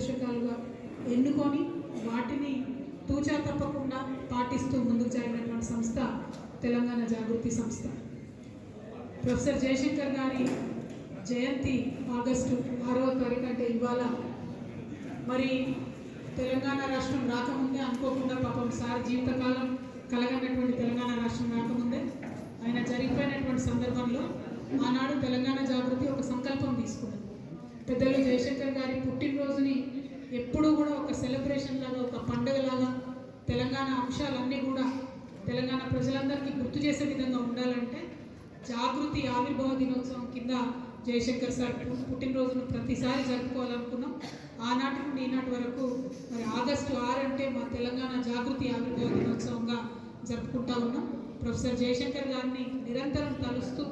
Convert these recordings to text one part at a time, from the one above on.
మార్గదర్శకాలుగా ఎన్నుకొని వాటిని తూచా తప్పకుండా పాటిస్తూ ముందుకు జరిగినటువంటి సంస్థ తెలంగాణ జాగృతి సంస్థ. ప్రొఫెసర్ జయశంకర్ గారి జయంతి ఆగస్టు ఆరవ తారీఖు అంటే ఇవాళ. మరి తెలంగాణ రాష్ట్రం రాకముందే అనుకోకుండా పాపం సార్ జీవితకాలం కలగనటువంటి తెలంగాణ రాష్ట్రం రాకముందే ఆయన జరిగిపోయినటువంటి సందర్భంలో ఆనాడు తెలంగాణ జాగృతి ఒక సంకల్పం తీసుకున్నది. పెద్దలు జయశంకర్ గారి పుట్టినరోజుని ఎప్పుడూ కూడా ఒక సెలబ్రేషన్ లాగా ఒక పండుగలాగా తెలంగాణ అంశాలన్నీ కూడా తెలంగాణ ప్రజలందరికీ గుర్తు చేసే విధంగా ఉండాలంటే జాగృతి ఆవిర్భావ దినోత్సవం కింద జయశంకర్ సార్ పుట్టినరోజును ప్రతిసారి జరుపుకోవాలనుకున్నాం. ఆనాటి నుండి ఈనాటి వరకు మరి ఆగస్టు ఆరు అంటే మా తెలంగాణ జాగృతి ఆవిర్భావ దినోత్సవంగా జరుపుకుంటా ఉన్నాం. ప్రొఫెసర్ జయశంకర్ గారిని నిరంతరం కలుస్తూ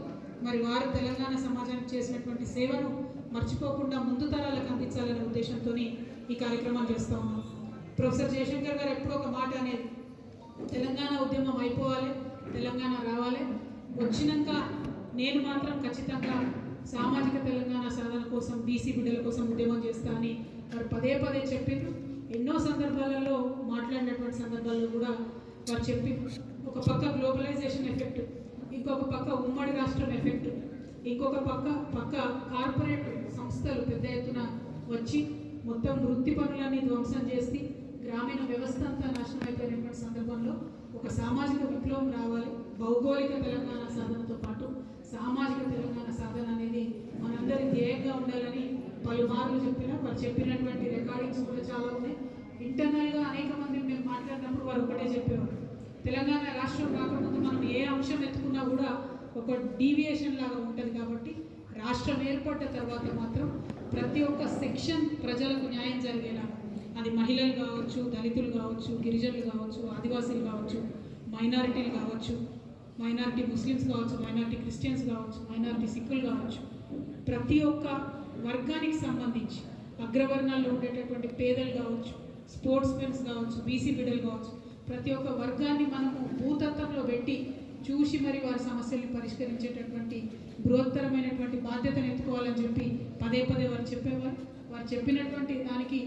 మరి వారు తెలంగాణ సమాజానికి చేసినటువంటి సేవను మర్చిపోకుండా ముందు తరాలకు అందించాలనే ఉద్దేశంతో ఈ కార్యక్రమాలు చేస్తూ ఉన్నాం. ప్రొఫెసర్ జయశంకర్ గారు ఎప్పుడూ ఒక మాట అనేది తెలంగాణ ఉద్యమం అయిపోవాలి తెలంగాణ రావాలి. వచ్చినాక నేను మాత్రం ఖచ్చితంగా సామాజిక తెలంగాణ సాధన కోసం బీసీ బిడ్డల కోసం ఉద్యమం చేస్తా అని వారు పదే పదే చెప్పిండ్రు ఎన్నో సందర్భాలలో మాట్లాడినటువంటి సందర్భాల్లో కూడా వారు చెప్పి ఒక పక్క గ్లోబలైజేషన్ ఎఫెక్ట్ ఇంకొక పక్క ఉమ్మడి రాష్ట్రం ఎఫెక్ట్ ఇంకొక పక్క పక్క కార్పొరేట్ సంస్థలు పెద్ద ఎత్తున వచ్చి మొత్తం వృత్తి పనులన్నీ ధ్వంసం చేసి గ్రామీణ వ్యవస్థ అంతా నాశనం అయిపోయినటువంటి సందర్భంలో ఒక సామాజిక విప్లవం రావాలి. భౌగోళిక తెలంగాణ సాధనతో పాటు సామాజిక తెలంగాణ సాధన అనేది మనందరి ధ్యేయంగా ఉండాలని పలుమార్లు చెప్పిన వారు చెప్పినటువంటి రికార్డింగ్స్ కూడా చాలా ఉన్నాయి. ఇంటర్నల్గా అనేక మంది మేము మాట్లాడినప్పుడు వారు ఒకటే చెప్పేవారు. తెలంగాణ రాష్ట్రం కాకముందు మనం ఏ అంశం ఎత్తుకున్నా కూడా ఒక డీవియేషన్ లాగా ఉంటుంది కాబట్టి రాష్ట్రం ఏర్పడ్డ తర్వాత మాత్రం ప్రతి ఒక్క సెక్షన్ ప్రజలకు న్యాయం జరిగేలా. అది మహిళలు కావచ్చు దళితులు కావచ్చు గిరిజనులు కావచ్చు ఆదివాసీలు కావచ్చు మైనారిటీలు కావచ్చు మైనారిటీ ముస్లిమ్స్ కావచ్చు మైనారిటీ క్రిస్టియన్స్ కావచ్చు మైనారిటీ సిక్కులు కావచ్చు. ప్రతి ఒక్క వర్గానికి సంబంధించి అగ్రవర్ణాల్లో ఉండేటటువంటి పేదలు కావచ్చు స్పోర్ట్స్ మెన్స్ కావచ్చు బీసీ బిడ్డలు కావచ్చు ప్రతి ఒక్క వర్గాన్ని మనము భూతత్వంలో పెట్టి చూసి మరి వారి సమస్యల్ని పరిష్కరించేటటువంటి బృహత్తరమైనటువంటి బాధ్యతను ఎత్తుకోవాలని చెప్పి పదే పదే వారు చెప్పేవారు. వారు చెప్పినటువంటి దానికి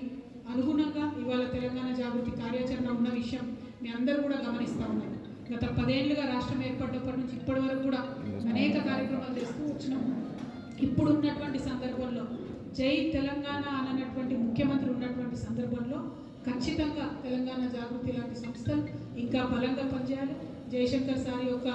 అనుగుణంగా ఇవాళ తెలంగాణ జాగృతి కార్యాచరణ ఉన్న విషయం మీ అందరూ కూడా గమనిస్తూ ఉన్నారు. గత పదేళ్ళుగా రాష్ట్రం ఏర్పడినప్పటి నుంచి ఇప్పటి వరకు కూడా అనేక కార్యక్రమాలు చేస్తూ వచ్చినాం. ఇప్పుడు ఉన్నటువంటి సందర్భంలో జై తెలంగాణ అన్నటువంటి ముఖ్యమంత్రి ఉన్నటువంటి సందర్భంలో ఖచ్చితంగా తెలంగాణ జాగృతి లాంటి సంస్థలు ఇంకా బలంగా పనిచేయాలి. జయశంకర్ సార్ యొక్క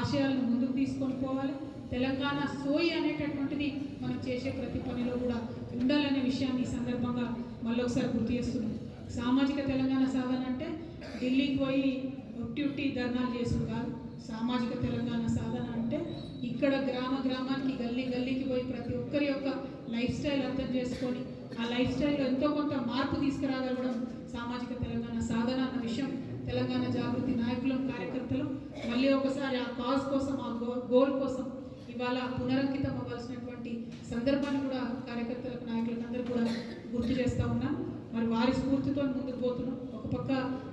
ఆశయాలను ముందుకు తీసుకొని పోవాలి. తెలంగాణ సోయి అనేటటువంటిది మనం చేసే ప్రతి పనిలో కూడా ఉండాలనే విషయాన్ని ఈ సందర్భంగా మళ్ళొకసారి గుర్తు చేస్తున్నాం. సామాజిక తెలంగాణ సాధన అంటే ఢిల్లీకి పోయి ఒట్టి ధర్నాలు చేసుడు కాదు. సామాజిక తెలంగాణ సాధన అంటే ఇక్కడ గ్రామ గ్రామానికి గల్లీ గల్లీకి పోయి ప్రతి ఒక్కరి యొక్క లైఫ్ స్టైల్ అర్థం చేసుకొని ఆ లైఫ్ స్టైల్లో ఎంతో కొంత మార్పు తీసుకురాగలగడం సామాజిక తెలంగాణ సాధన అన్న విషయం. తెలంగాణ జాగృతి నాయకులం కార్యకర్తలు మళ్ళీ ఒకసారి ఆ కాజ్ కోసం ఆ గో గోల్ కోసం ఇవాళ పునరంకితం అవ్వాల్సినటువంటి సందర్భాన్ని కూడా కార్యకర్తలకు నాయకులకు అందరూ కూడా గుర్తు చేస్తూ ఉన్నాం. మరి వారి స్ఫూర్తితో ముందుకు పోతున్నాం. ఒక పక్క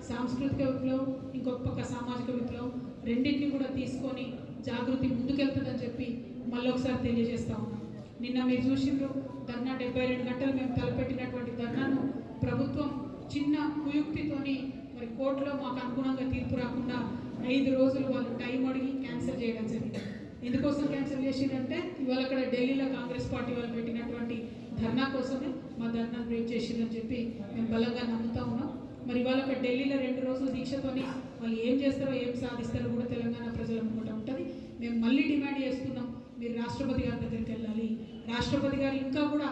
సాంస్కృతిక విప్లవం ఇంకొక పక్క సామాజిక విప్లవం రెండింటిని కూడా తీసుకొని జాగృతి ముందుకెళ్తుందని చెప్పి మళ్ళీ ఒకసారి తెలియజేస్తా ఉన్నాం. నిన్న మీరు చూసిండ్రు ధర్నా డెబ్బై రెండు గంటలు మేము తలపెట్టినటువంటి ధర్నాను ప్రభుత్వం చిన్న కుయుక్తితోని మరి కోర్టులో మాకు అనుగుణంగా తీర్పు రాకుండా ఐదు రోజులు వాళ్ళు టైం అడిగి క్యాన్సిల్ చేయడం జరిగింది. ఎందుకోసం క్యాన్సిల్ చేసిందంటే ఇవాళ అక్కడ ఢిల్లీలో కాంగ్రెస్ పార్టీ వాళ్ళు పెట్టినటువంటి ధర్నా కోసమే మా ధర్నా బ్రేక్ చేసిందని చెప్పి మేము బలంగా నమ్ముతా ఉన్నాం. మరి ఇవాళ అక్కడ ఢిల్లీలో రెండు రోజుల దీక్షతోని వాళ్ళు ఏం చేస్తారో ఏం సాధిస్తారో కూడా తెలంగాణ ప్రజలు అనుకుంటూ ఉంటుంది. మేము మళ్ళీ డిమాండ్ చేస్తున్నాం మీరు రాష్ట్రపతి గారి దగ్గరికి వెళ్ళాలి. రాష్ట్రపతి గారు ఇంకా కూడా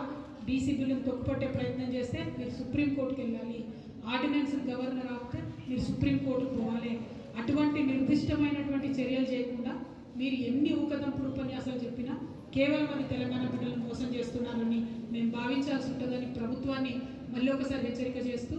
బీసీ బిల్లును తొక్కుపట్టే ప్రయత్నం చేస్తే మీరు సుప్రీంకోర్టుకి వెళ్ళాలి. ఆర్డినెన్స్ గవర్నర్ ఆపితే మీరు సుప్రీంకోర్టుకు పోవాలి. అటువంటి నిర్దిష్టమైనటువంటి చర్యలు చేయకుండా మీరు ఎన్ని ఊకదంపుడు ఉపన్యాసాలు చెప్పినా కేవలం అది తెలంగాణ బిడ్డలను మోసం చేస్తున్నారని మేము భావించాల్సి ఉంటుందని ప్రభుత్వాన్ని మళ్ళీ ఒకసారి హెచ్చరిక చేస్తూ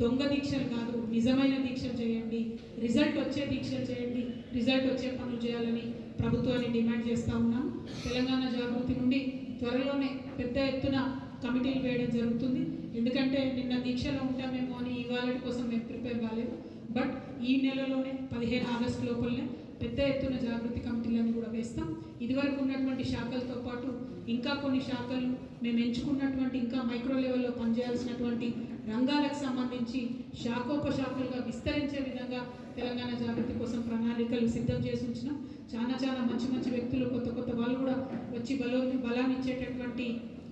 దొంగ దీక్షలు కాదు నిజమైన దీక్షలు చేయండి. రిజల్ట్ వచ్చే దీక్షలు చేయండి. రిజల్ట్ వచ్చే పనులు చేయాలని ప్రభుత్వాన్ని డిమాండ్ చేస్తూ ఉన్నాం. తెలంగాణ జాగృతి నుండి త్వరలోనే పెద్ద ఎత్తున కమిటీలు వేయడం జరుగుతుంది. ఎందుకంటే నిన్న దీక్షలో ఉంటామేమో అని ఇవాళ కోసం మేము ప్రిపేర్ కాలేదు. బట్ ఈ నెలలోనే పదిహేను ఆగస్టు లోపలనే ప్రారంభిస్తాం ఇదివరకు ఉన్నటువంటి శాఖలతో పాటు ఇంకా కొన్ని శాఖలు మేము ఎంచుకున్నటువంటి ఇంకా మైక్రో లెవెల్లో పనిచేయాల్సినటువంటి రంగాలకు సంబంధించి శాఖోపశాఖలుగా విస్తరించే విధంగా తెలంగాణ జాగృతి కోసం ప్రణాళికలు సిద్ధం చేసి ఉంచినాం. చాలా చాలా మంచి మంచి వ్యక్తులు కొత్త కొత్త వాళ్ళు కూడా వచ్చి బలో బలాన్ని ఇచ్చేటటువంటి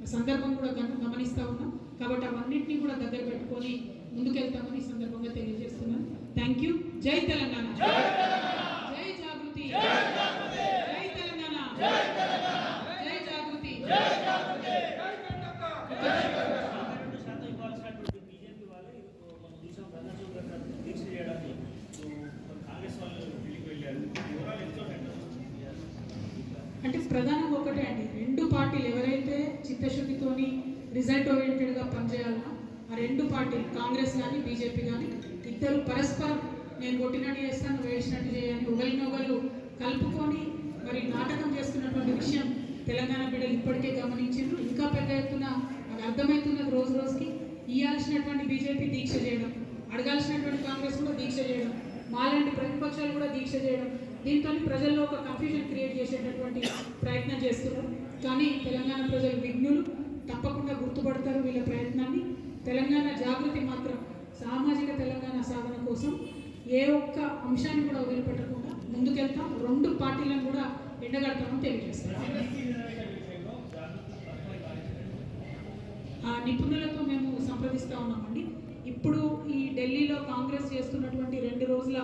సందర్భం కూడా గమ- గమనిస్తా ఉన్నాం. కాబట్టి అవన్నింటినీ కూడా దగ్గర పెట్టుకొని ముందుకెళ్తామని ఈ సందర్భంగా తెలియజేస్తున్నాను. థ్యాంక్ యూ జై తెలంగాణ. జై జాగృతి జై తెలంగాణ జై జాగృతి రెండు శాతం ఇవ్వాల్సినటువంటి బీజేపీ వాళ్ళు ఇప్పుడు మనం చూసాం ప్రజాచూర్ గారు దీక్ష చేయడానికి సో కాంగ్రెస్ వాళ్ళు ఢిల్లీకి వెళ్ళారు వివరాలు ఎంతో అంటే ప్రధానంగా ఒకటే అండి రెండు పార్టీలు ఎవరైతే చిత్తశుద్ధితోని రిజల్ట్ ఓరియంటెడ్గా పనిచేయాలన్నా ఆ రెండు పార్టీలు కాంగ్రెస్ కానీ బీజేపీ కానీ ఇద్దరు పరస్పరం నేను కొట్టినట్టు చేస్తాను వేసినట్టు వేసినట్టు చేయని ఒకరినొకరు కలుపుకొని మరి నాటకం చేస్తున్నటువంటి విషయం తెలంగాణ బిడ్డలు ఇప్పటికే గమనించారు ఇంకా పెద్ద ఎత్తున అది అర్థమవుతున్నది రోజు రోజుకి ఇవ్వాల్సినటువంటి బీజేపీ దీక్ష చేయడం అడగాల్సినటువంటి కాంగ్రెస్ కూడా దీక్ష చేయడం మాలాంటి ప్రతిపక్షాలు కూడా దీక్ష చేయడం దీంతో ప్రజల్లో ఒక కన్ఫ్యూజన్ క్రియేట్ చేసేటటువంటి ప్రయత్నం చేస్తున్నారు. కానీ తెలంగాణ ప్రజలు విఘ్నులు. తప్పకుండా గుర్తుపడతారు వీళ్ళ ప్రయత్నాన్ని. తెలంగాణ జాగృతి మాత్రం సామాజిక తెలంగాణ సాధన కోసం ఏ ఒక్క అంశాన్ని కూడా వదిలిపెట్టకుండా ముందుకెళ్తాం. రెండు పార్టీలను కూడా ఎండగడతామని తెలియజేస్తాం ఆ నిపుణులతో మేము సంప్రదిస్తూ ఉన్నామండి. ఇప్పుడు ఈ ఢిల్లీలో కాంగ్రెస్ చేస్తున్నటువంటి రెండు రోజుల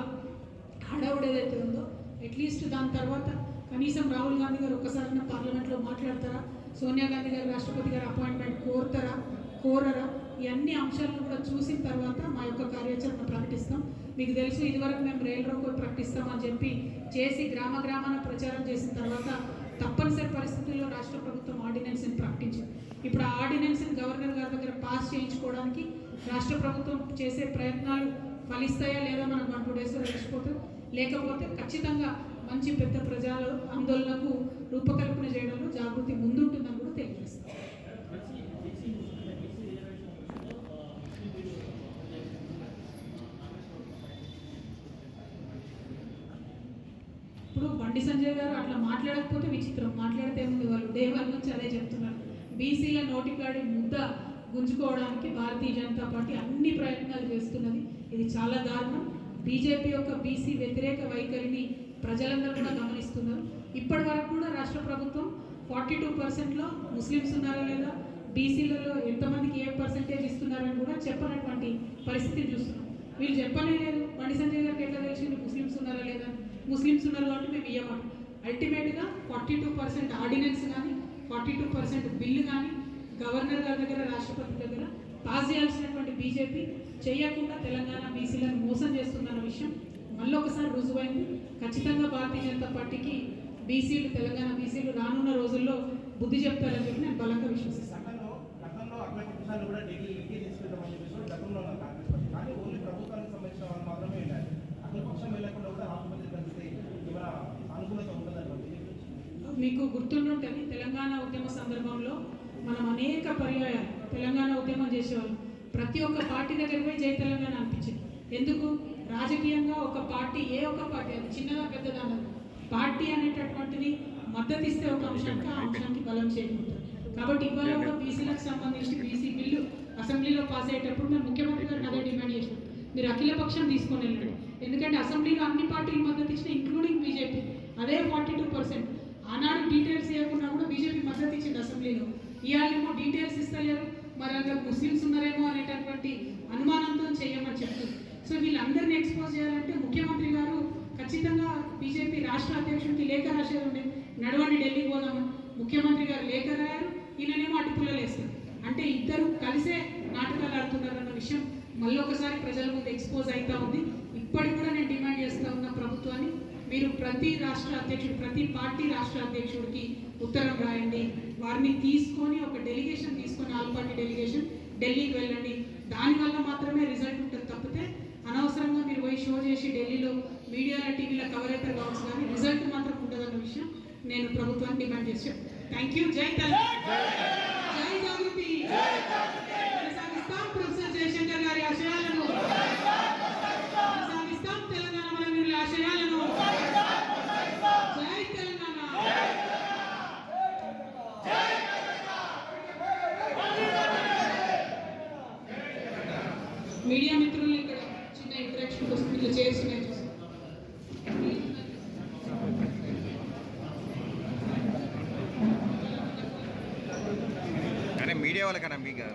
హడావుడు ఏదైతే ఉందో అట్లీస్ట్ దాని తర్వాత కనీసం రాహుల్ గాంధీ గారు ఒక్కసారైనా పార్లమెంట్లో మాట్లాడతారా? సోనియా గాంధీ గారు రాష్ట్రపతి గారు అపాయింట్మెంట్ కోరుతారా కోరరా? ఈ అన్ని అంశాలను కూడా చూసిన తర్వాత మా యొక్క కార్యాచరణ ప్రకటిస్తాం. మీకు తెలుసు ఇదివరకు మేము రైలు రోకో ప్రకటిస్తామని చెప్పి చేసి గ్రామ గ్రామాన ప్రచారం చేసిన తర్వాత తప్పనిసరి పరిస్థితుల్లో రాష్ట్ర ప్రభుత్వం ఆర్డినెన్స్ని ప్రకటించింది. ఇప్పుడు ఆ ఆర్డినెన్స్ని గవర్నర్ గారి దగ్గర పాస్ చేయించుకోవడానికి రాష్ట్ర ప్రభుత్వం చేసే ప్రయత్నాలు ఫలిస్తాయా లేదా మనం వన్ టూ డేస్లో తెలిసిపోతాం లేకపోతే ఖచ్చితంగా మంచి పెద్ద ప్రజల ఆందోళనకు రూపకల్పన చేయడంలో జాగృతి ముందుంటుందని కూడా తెలియజేస్తాం ఇప్పుడు బండి సంజయ్ గారు అట్లా మాట్లాడకపోతే విచిత్రం. మాట్లాడితే ఏముంది? వాళ్ళు డే వన్ నుంచి అదే చెప్తున్నారు. బీసీల నోటికాడి ముద్ద గుంజుకోవడానికి భారతీయ జనతా పార్టీ అన్ని ప్రయత్నాలు చేస్తున్నది. ఇది చాలా దారుణం. బీజేపీ యొక్క బీసీ వ్యతిరేక వైఖరిని ప్రజలందరూ కూడా గమనిస్తున్నారు. ఇప్పటి వరకు కూడా రాష్ట్ర ప్రభుత్వం ఫార్టీ టూ పర్సెంట్లో ముస్లిమ్స్ ఉన్నారా లేదా? బీసీలలో ఎంతమందికి ఏ పర్సెంటేజ్ ఇస్తున్నారని కూడా చెప్పనటువంటి పరిస్థితి చూస్తున్నాం. వీళ్ళు చెప్పనే లేదు బండి సంజయ్ గారికి ఎట్లా తెలిసింది? ముస్లిమ్స్ ఉన్నారా లేదా? ముస్లిమ్స్ ఉన్నారు కాబట్టి మేము ఇవ్వమాట అల్టిమేట్గా ఫార్టీ టూ పర్సెంట్ ఆర్డినెన్స్ కానీ ఫార్టీ టూ పర్సెంట్ బిల్లు కానీ గవర్నర్ గారి దగ్గర రాష్ట్రపతి దగ్గర పాస్ చేయాల్సినటువంటి బీజేపీ చేయకుండా తెలంగాణ బీసీలను మోసం చేస్తుందన్న విషయం మళ్ళీ ఒకసారి రుజువైంది. ఖచ్చితంగా భారతీయ జనతా పార్టీకి బీసీలు తెలంగాణ బీసీలు రానున్న రోజుల్లో బుద్ధి చెప్తారని చెప్పి నేను బలంగా విశ్వసిస్తాను. మీకు గుర్తుండుంటుంది తెలంగాణ ఉద్యమ సందర్భంలో మనం అనేక పర్యాయాలు తెలంగాణ ఉద్యమం చేసేవాళ్ళం. ప్రతి ఒక్క పార్టీ దగ్గర పోయి జై తెలంగాణ అనిపించింది. ఎందుకు? రాజకీయంగా ఒక పార్టీ ఏ ఒక్క పార్టీ అది చిన్నదా పెద్దదా పార్టీ అనేటటువంటిది మద్దతు ఇస్తే ఒక అంశానికి ఆ అంశానికి బలం చేకూరుతుంది. కాబట్టి ఇవాళ కూడా బీసీలకు సంబంధించి బీసీ బిల్లు అసెంబ్లీలో పాస్ అయ్యేటప్పుడు మేము ముఖ్యమంత్రి గారిని అదే డిమాండ్ చేసినాం మీరు అఖిల పక్షం తీసుకొని వెళ్ళండి. ఎందుకంటే అసెంబ్లీలో అన్ని పార్టీలు మద్దతు ఇచ్చిన ఇంక్లూడింగ్ బీజేపీ. అదే ఫార్టీ టూ పర్సెంట్ ఆనాడు డీటెయిల్స్ ఇవ్వకుండా కూడా బీజేపీ మద్దతు ఇచ్చింది అసెంబ్లీలో. ఇవాళేమో డీటెయిల్స్ ఇస్తలేరు. మరి అందులో ముస్లిమ్స్ ఉన్నారేమో అనేటటువంటి అనుమానంతో చేయమని చెప్తుంది సో వీళ్ళందరినీ ఎక్స్పోజ్ చేయాలంటే ముఖ్యమంత్రి గారు ఖచ్చితంగా బీజేపీ రాష్ట్ర అధ్యక్షుడికి లేఖ రాశారండి. నడవండి ఢిల్లీ పోదాము ముఖ్యమంత్రి గారు లేఖ రాయారు ఈయననేమో అటుపుల్లలేస్తారు అంటే ఇద్దరు కలిసే నాటకాలు ఆడుతున్నారు అన్న విషయం మళ్ళీ ఒకసారి ప్రజల ముందు ఎక్స్పోజ్ అవుతా ఉంది. ఇప్పటికి కూడా నేను డిమాండ్ చేస్తూ ఉన్న ప్రభుత్వాన్ని మీరు ప్రతి రాష్ట్ర అధ్యక్షుడు ప్రతి పార్టీ రాష్ట్ర అధ్యక్షుడికి ఉత్తరం రాయండి. వారిని తీసుకొని ఒక డెలిగేషన్ తీసుకొని ఆల్ పార్టీ డెలిగేషన్ ఢిల్లీకి వెళ్ళండి. దానివల్ల మాత్రమే రిజల్ట్ ఉంటుంది. తప్పితే అనవసరంగా మీరు పోయి షో చేసి ఢిల్లీలో మీడియాలో టీవీలో కవర్ అయితే కావచ్చు కానీ రిజల్ట్ మాత్రం ఉండదన్న విషయం నేను ప్రభుత్వాన్ని డిమాండ్ చేసి థ్యాంక్ యూ జై తెలంగాణ జై జాగృతి కొనసాగిస్తాం ప్రొఫెసర్ జయశంకర్ గారి ఆశయాలను కొనసాగిస్తాం తెలంగాణ మన వీరుల ఆశయాలను జై తెలంగాణ మీడియా మిత్రుల్ని ఇక్కడ చిన్న చేసిన మీడియా వాళ్ళకన్నా మీకు?